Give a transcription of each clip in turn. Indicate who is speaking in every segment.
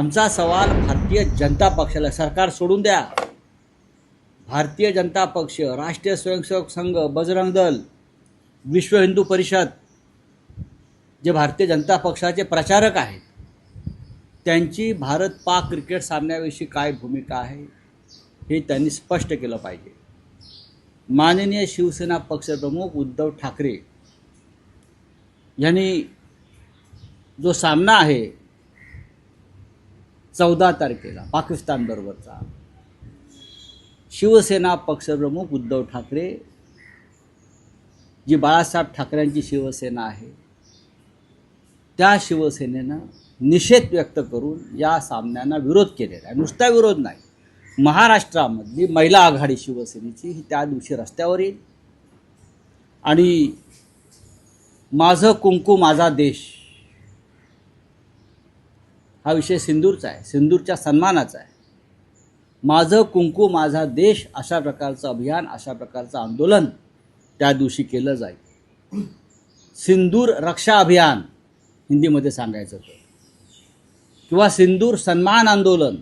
Speaker 1: आमचा सवाल भारतीय जनता पक्षाला सरकार सोडून द्या. भारतीय जनता पक्ष राष्ट्रीय स्वयंसेवक संघ बजरंग दल विश्व हिंदू परिषद जे भारतीय जनता पक्षाचे प्रचारक आहेत त्यांची भारत पाक क्रिकेट सामन्याविषयी काय भूमिका आहे हे त्यांनी स्पष्ट केलं पाहिजे. माननीय शिवसेना पक्षप्रमुख उद्धव ठाकरे यांनी जो सामना आहे चौदा तारखेला पाकिस्तानबरोबरचा शिवसेना पक्षप्रमुख उद्धव ठाकरे जी बाळासाहेब ठाकरेंची शिवसेना आहे त्या शिवसेनेनं निषेध व्यक्त करून या सामन्यांना विरोध केलेला आहे. नुसता विरोध नाही. महाराष्ट्रामधली महिला आघाडी शिवसेनेची ही त्या दिवशी रस्त्यावर येईल. आणि माझं कुंकू माझा देश हा विषय सिंदूरचा आहे सिंदूरच्या सन्मानाचा आहे. माझं कुंकू माझा देश अशा प्रकारचं अभियान अशा प्रकारचं आंदोलन त्या दिवशी केलं जाईल. सिंदूर रक्षा अभियान हिंदीमध्ये सांगायचं तर. किंवा सिंदूर सन्मान आंदोलन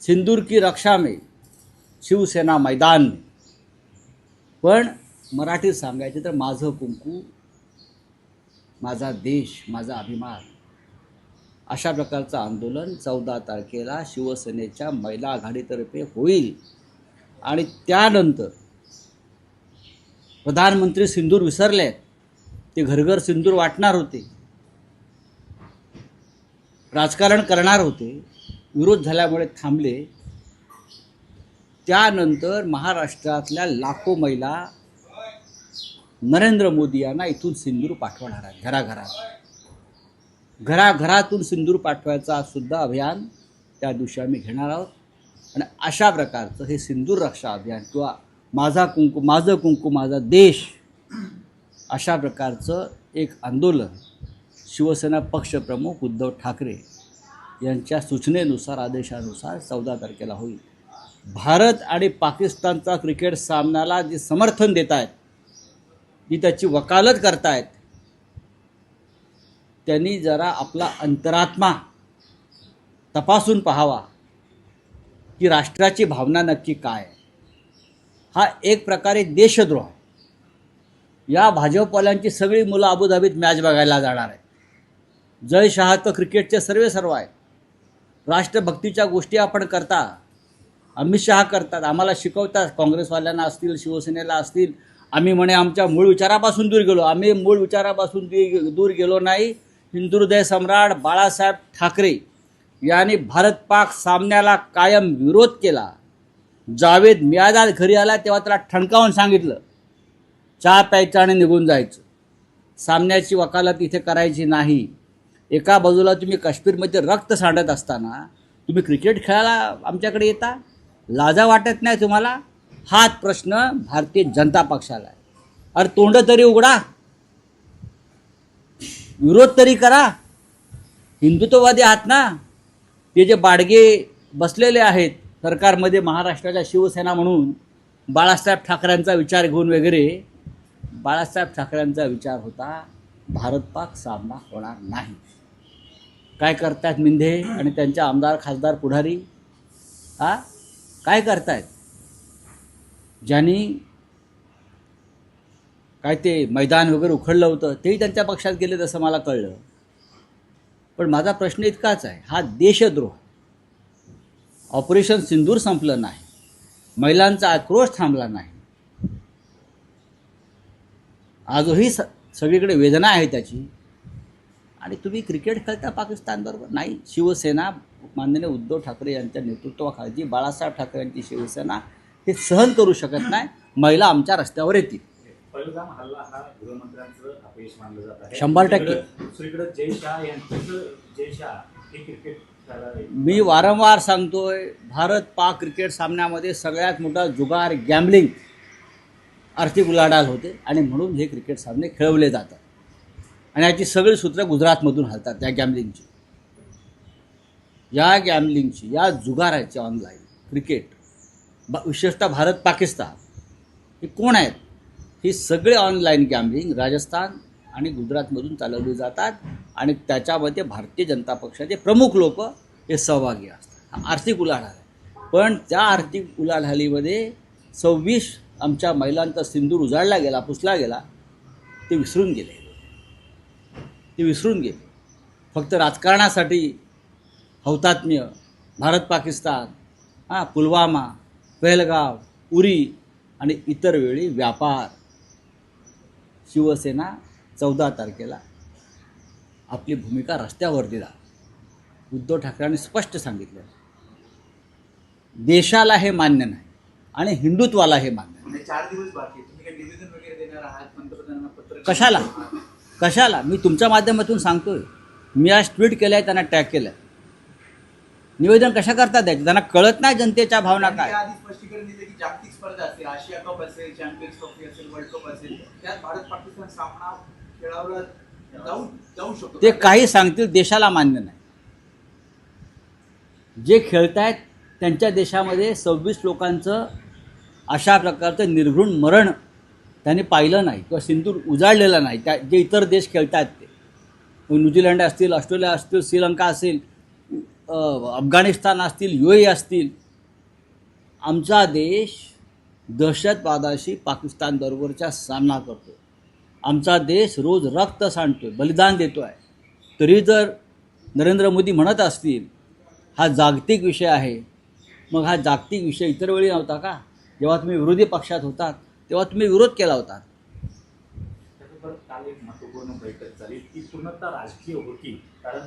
Speaker 1: सिंदूर की रक्षा में शिवसेना मैदान में. पण मराठीत सांगायचे तर माझं कुंकू माझा देश माझा अभिमान अशा प्रकारचं आंदोलन चौदा तारखेला शिवसेनेच्या महिला आघाडीतर्फे होईल. आणि त्यानंतर प्रधानमंत्री सिंदूर विसरले ते घरघर सिंदूर वाटणार होते. राजकारण करणार होते. विरोध झाल्यामुळे थांबले. त्यानंतर महाराष्ट्रातल्या लाखो महिला नरेंद्र मोदी यांना इथून सिंदूर पाठवणार आहेत घराघरात. घराघरातून सिंदूर पाठवायचा सुद्धा अभियान त्या दिवशी आम्ही घेणार आहोत. आणि अशा प्रकारचं हे सिंदूर रक्षा अभियान किंवा माझा कुंकू माझं कुंकू माझा देश अशा प्रकारचं एक आंदोलन शिवसेना पक्षप्रमुख उद्धव ठाकरे यांच्या सूचनेनुसार आदेशानुसार चौदा तारखेला होईल. भारत आणि पाकिस्तानचा क्रिकेट सामन्याला जे समर्थन देत आहेत जी त्याची वकालत करतायत त्यांनी जरा आपला अंतरात्मा तपासून पाहावा की राष्ट्राची भावना नक्की काय हा एक प्रकारे देशद्रोह. या भाजपवाल्यांची सगळी मुलं अबुधाबीत मॅच बघायला जाणार आहे जय शहा तर क्रिकेटचे सर्वे सर्व आहे राष्ट्रभक्तीच्या गोष्टी आपण करता. अमित शहा करतात. आम्हाला शिकवतात. काँग्रेसवाल्यांना असतील शिवसेनेला असतील. आम्ही म्हणे आमच्या मूळ विचारापासून दूर गेलो. आम्ही मूळ विचारापासून दूर गेलो नाही. हिंदुहृदय सम्राट बाळासाहेब ठाकरे यांनी भारत पाक सामन्याला कायम विरोध केला. जावेद मियादाद घरी आला तेव्हा त्याला ठणकावून सांगितलं चहा प्यायचं आणि निघून जायचं. सामन्याची वकालत इथे करायची नाही. एका बाजूला तुम्ही काश्मीरमध्ये रक्त सांडत असताना तुम्ही क्रिकेट खेळायला आमच्याकडे येता? लाजा वाटत नाही तुम्हाला? हाच प्रश्न भारतीय जनता पक्षाला आहे. अरे तोंड तरी उघडा. विरोध तरी करा. हिंदुत्ववादी आहात ना? ते जे बाडगे बसलेले आहेत सरकारमध्ये महाराष्ट्राच्या शिवसेना म्हणून बाळासाहेब ठाकरेंचा विचार घेऊन वगैरे बाळासाहेब ठाकरेंचा विचार होता भारत पाक सामना होणार नाही. काय करतायत मिंधे आणि त्यांच्या आमदार खासदार पुढारी? हा? काय करतायत? ज्यांनी काय ते मैदान वगैरे उखडलं होतं तेही त्यांच्या पक्षात गेले तसं मला कळलं. पण माझा प्रश्न इतकाच आहे हा देशद्रोह. ऑपरेशन सिंदूर संपलं नाही महिलांचा आक्रोश थांबला नाही. आजही स सगळीकडे वेदना आहे त्याची. आणि तुम्ही क्रिकेट खेळता पाकिस्तानबरोबर? नाही शिवसेना माननीय उद्धव ठाकरे यांच्या नेतृत्वाखाली बाळासाहेब ठाकरे यांची शिवसेना हे सहन करू शकत नाही महिला आमच्या रस्त्यावर येतील.
Speaker 2: पहिलगाम हल्ला हा गृहमंत्र्यांचं अपयश मानलं जात आहे.
Speaker 1: शंभर टक्के.
Speaker 2: दुसरीकडं- जय शाह जय शाह हे क्रिकेट
Speaker 1: मी वारंवार सांगतोय भारत पाक क्रिकेट सामन्यामध्ये सगळ्यात मोठा जुगार गॅम्बलिंग आर्थिक उलाढाल होते आणि म्हणून हे क्रिकेट सामने खेळवले जातात. आणि याची सगळी सूत्र गुजरातमधून हलतात या गॅम्बलिंगची या गॅम्बलिंगची या जुगाराची ऑनलाईन क्रिकेट ब विशेषतः भारत पाकिस्तान हे कोण आहेत? ही सगळे ऑनलाईन गॅम्बलिंग राजस्थान आणि गुजरातमधून चालवली जातात आणि त्याच्यामध्ये भारतीय जनता पक्षाचे प्रमुख लोक हे सहभागी असतात. हा आर्थिक उलाढाल आहे. पण त्या आर्थिक उलाढालीमध्ये सव्वीस आमच्या महिलांचा सिंदूर उजाडला गेला पुसला गेला ते विसरून गेले. ते विसरून गेले. फक्त राजकारणासाठी हौतात्म्य भारत पाकिस्तान हां पुलवामा पहलगाव उरी आणि इतर वेळी व्यापार शिवसेना चौदा तारखेला आपली भूमिका रस्त्यावर दिला उद्धव ठाकरेंनी स्पष्ट सांगितलं. देशाला हे मान्य नाही आणि हिंदुत्वाला हे मान्य नाही.
Speaker 3: चार दिवस बाकी देणार आहात? पंतप्रधानांना पत्र
Speaker 1: कशाला? कशाला? मी तुमच्या माध्यमातून सांगतोय. मी आज ट्विट केलं आहे त्यांना टॅग केलं निवेदन कशा करता द्यायचे त्यांना कळत नाही जनतेच्या भावना काय?
Speaker 3: आधी स्पष्टीकरण दिले की जागतिक स्पर्धा असेल आशिया कप असेल चॅम्पियन्स ट्रॉफी असेल वर्ल्ड कप असेल त्यात भारत पाकिस्तान सामना खेळावला जाऊ जाऊ शकतो.
Speaker 1: ते काही सांगतील देशाला मान्य नाही. जे खेळतायत त्यांच्या देशामध्ये सव्वीस लोकांचं अशा प्रकारचं निर्घृण मरण त्यांनी पाहिलं नाही किंवा सिंदूर उजाडलेला नाही. त्या जे इतर देश खेळतात ते. न्यूझीलंड असतील ऑस्ट्रेलिया असतील श्रीलंका असेल अफगाणिस्तान असतील यू ए असतील आमचा देश दहशतवादाशी पाकिस्तानबरोबरचा सामना करतो आमचा देश रोज रक्त सांडतो आहे बलिदान देतो आहे तरी जर नरेंद्र मोदी म्हणत असतील हा जागतिक विषय आहे. मग हा जागतिक विषय इतर वेळी नव्हता का? जेव्हा तुम्ही विरोधी पक्षात होतात तेव्हा तुम्ही विरोध केला होता.
Speaker 2: त्याच्याबरोबर काल एक महत्त्वपूर्ण बैठक झाली. ती पूर्णतः राजकीय होती. कारण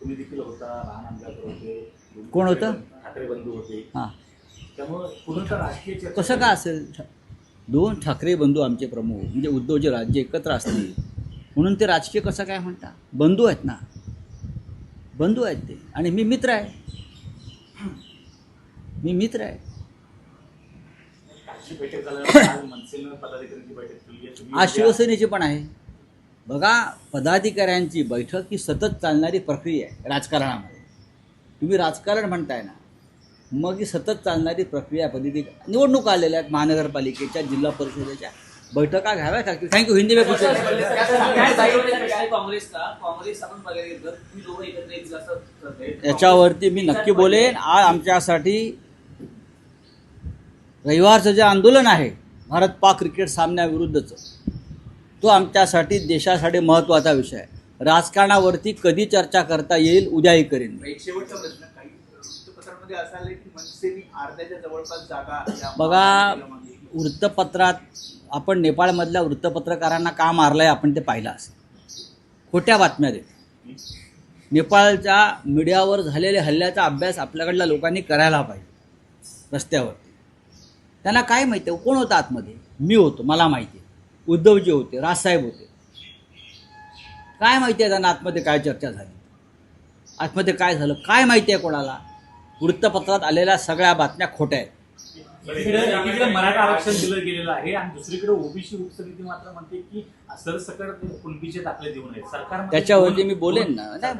Speaker 2: तुम्ही देखील होता राम आंबेडकर होते
Speaker 1: कोण होतं?
Speaker 2: ठाकरे बंधू होते.
Speaker 1: हां.
Speaker 2: त्यामुळे पूर्णतः राजकीय
Speaker 1: कसं का असेल? दोन ठाकरे बंधू आमचे प्रमुख म्हणजे उद्धवचे राज्य एकत्र असतील. म्हणून ते राजकीय कसं काय म्हणता? बंधू आहेत ना. बंधू आहेत ते. आणि मी मित्र आहे. मी मित्र आहे.
Speaker 2: कालची बैठक झाल्यानंतर आज मनसेनं पदाधिकाऱ्यांची बैठक ठेवली आहे. तुम्ही
Speaker 1: आज
Speaker 2: उद्या-
Speaker 1: शिवसेनेची पण आहे. बघा पदाधिकाऱ्यांची बैठक ही सतत चालणारी प्रक्रिया आहे राजकारणामध्ये. तुम्ही राजकारण म्हणताय ना मग ही सतत चालणारी प्रक्रिया पद्धती निवडणूक आलेल्या आहेत महानगरपालिकेच्या जिल्हा परिषदेच्या. बैठका घ्याव्याच लागतील. थँक्यू हिंदी में कुछ
Speaker 4: काय जाहीर आहे काँग्रेसचा काँग्रेस आपण बघायला गेलं तर तुम्ही दोघं एकत्र एक जास्त करताय.
Speaker 1: याच्यावरती मी नक्की बोलेन. आज आमच्यासाठी रविवारचं जे आंदोलन आहे भारत पाक क्रिकेट सामन्याविरुद्धचं तो आमच्यासाठी देशासाठी महत्त्वाचा विषय आहे. राजकारणावरती कधी चर्चा करता येईल उद्याही करेन बघा. वृत्तपत्रात आपण नेपाळमधल्या वृत्तपत्रकारांना का मारलंय आपण ते पाहिलं असेल. खोट्या बातम्या देत. नेपाळच्या मीडियावर झालेल्या हल्ल्याचा अभ्यास आपल्याकडल्या लोकांनी करायला पाहिजे रस्त्यावरती त्यांना काय माहिती आहे? कोण होतं आतमध्ये? मी होतो मला माहिती आहे. उद्धवजी होते राजसाहेब होते. काय माहिती आहे त्यांना आतमध्ये काय चर्चा झाली? आतमध्ये काय झालं? काय माहिती आहे कोणाला? वृत्तपत्रात आलेल्या सगळ्या बातम्या खोट्या आहेत.
Speaker 2: एकीकडे मराठा आरक्षण दिलं गेलेलं आहे आणि दुसरीकडे ओबीसी उपसमिती मात्र म्हणते की सरसकट दाखले देऊ नये सरकार
Speaker 1: त्याच्यावरती मी बोलेन ना.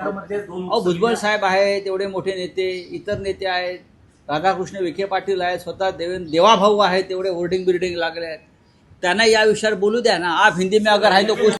Speaker 1: भुजबळ साहेब आहेत एवढे मोठे नेते इतर नेते आहेत. राधाकृष्ण विखे पाटील आहेत स्वतः देवेंद्र देवाभाऊ आहेत तेवढे होर्डिंग बिर्डिंग लागले आहेत. त्यांना या विषयावर बोलू द्या ना. आप हिंदी में अगर आहे तो कुछ